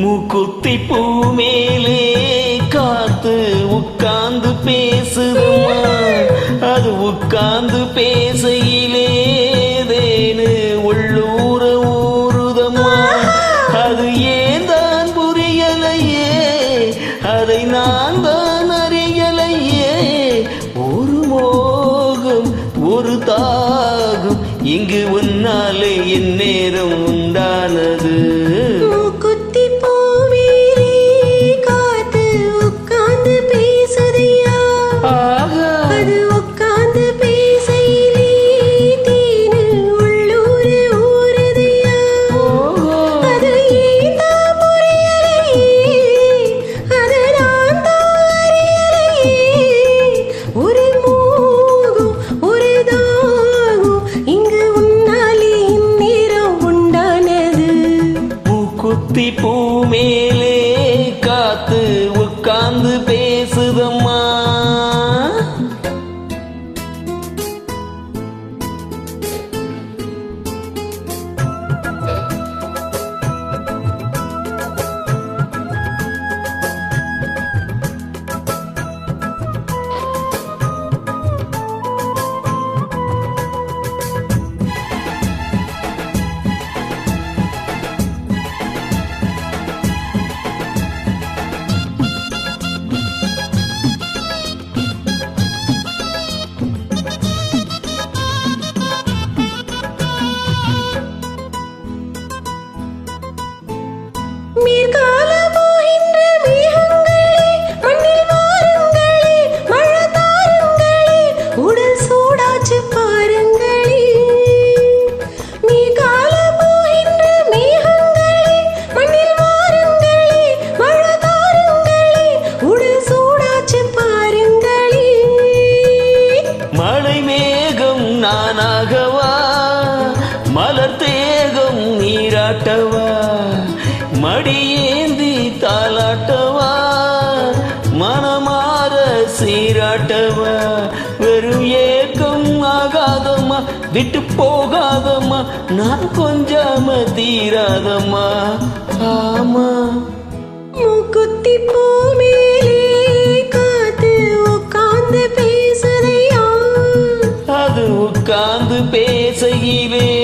மூக்குத்தி பூ மேலே காத்து உட்கார்ந்து பேசுதுமா? அது உட்கார்ந்து பேசையிலே தேனு உள்ளூர ஊறுதம்மா அது ஏன் தான் புரியலையே? அதை நான் தான் அறியலையே? ஒரு மோகம் ஒரு தாகம் இங்கு உன்னாலே என் நேரம் மூக்குத்தி பூ மேலே காத்து உட்கார்ந்து பே Mirka மனமாற சீராட்டவா? வெறும் ஏக்கம் ஆகாதம்மா. விட்டு போகாதம்மா. நான் கொஞ்சாம தீராதம்மா. ஆமா. மூக்குத்தி பூ மேலே காத்து உட்கார்ந்து பேசுதையா அது உட்கார்ந்து பேசையிலே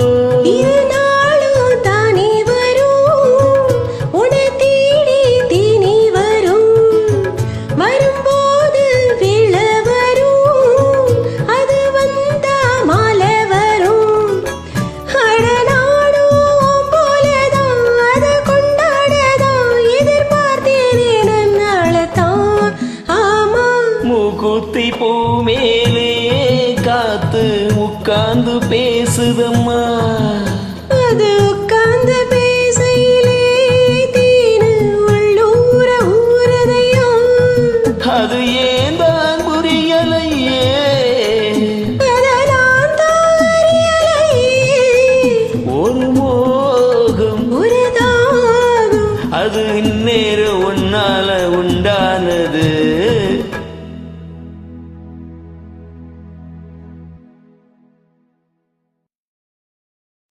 மூக்குத்தி பூ மேலே காத்து உட்கார்ந்து பேசுதம்மா. அது உட்கார்ந்து பேசையிலே தேனு உள்ளூர ஊரதையும். அது ஏன் தான் புரியலையே. ஒரு மோகம். அது இந்நேரம் உன்னால உண்டானது.